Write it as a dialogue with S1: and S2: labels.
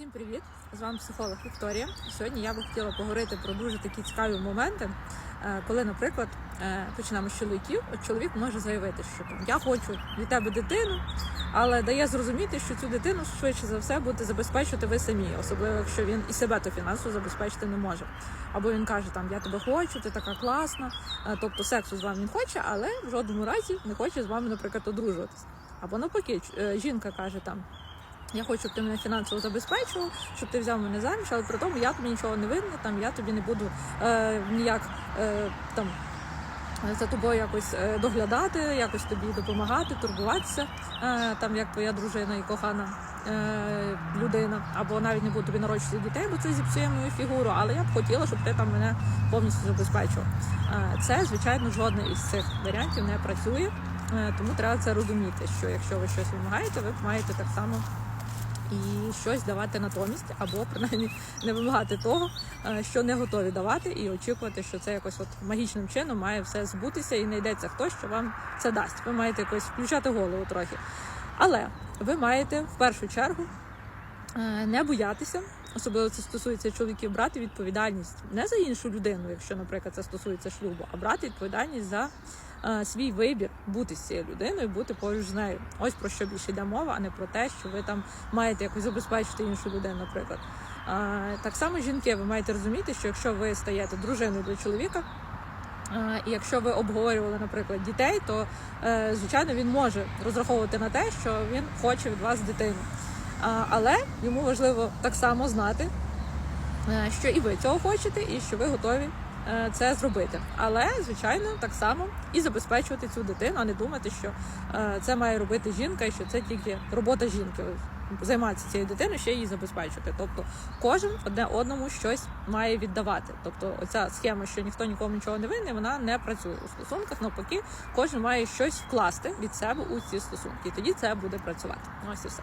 S1: Всім привіт! З вами психолог Вікторія. Сьогодні я би хотіла поговорити про дуже такі цікаві моменти, е, коли, наприклад, е, почнемо з чоловіків. От чоловік може заявити, що там я хочу від тебе дитину, але дає зрозуміти, що цю дитину швидше за все будете забезпечувати ви самі, особливо якщо він і себе то фінансово забезпечити не може. Або він каже, там я тебе хочу, ти така класна. Е, Тобто сексу з вами він хоче, але в жодному разі не хоче з вами, наприклад, одружуватись. Або навпаки, жінка каже там. Я хочу, щоб ти мене фінансово забезпечував, щоб ти взяв мене заміж, але при тому я тобі нічого не винна, там я тобі не буду е, ніяк е, там за тобою якось е, доглядати, якось тобі допомагати, турбуватися, е, там як твоя дружина і кохана е, людина, або навіть не буду тобі народжувати дітей, бо це зіпсує мою фігуру. Але я б хотіла, щоб ти там мене повністю забезпечував. Е, це, звичайно, жодний із цих варіантів не працює. Тому треба це розуміти, що якщо ви щось вимагаєте, ви маєте так само і щось давати натомість, або принаймні не вимагати того, е, що не готові давати, і очікувати, що це якось от магічним чином має все збутися і знайдеться хтось, що вам це дасть. Ви маєте якось включати голову трохи. Але ви маєте в першу чергу е, не боятися, особливо це стосується чоловіків, брати відповідальність не за іншу людину, якщо, наприклад, це стосується шлюбу, а брати відповідальність за е, свій вибір бути з цією людиною, бути поруч з нею. Ось про що більше йде мова, а не про те, що ви там маєте якось забезпечити іншу людину, наприклад. Е, так само жінки, ви маєте розуміти, що якщо ви стаєте дружиною для чоловіка. е, І якщо ви обговорювали, наприклад, дітей, то е, звичайно він може розраховувати на те, що він хоче від вас дитину. Але йому важливо так само знати, е, що і ви цього хочете, і що ви готові е, це зробити. Але, звичайно, так само і забезпечувати цю дитину, а не думати, що е, це має робити жінка, і що це тільки робота жінки. Займатися цією дитиною, ще її забезпечувати. Тобто кожен одне одному щось має віддавати. Тобто, оця схема, що ніхто нікому нічого не винний, вона не працює у стосунках. Навпаки, кожен має щось вкласти від себе у ці стосунки. І тоді це буде працювати. Ось і все.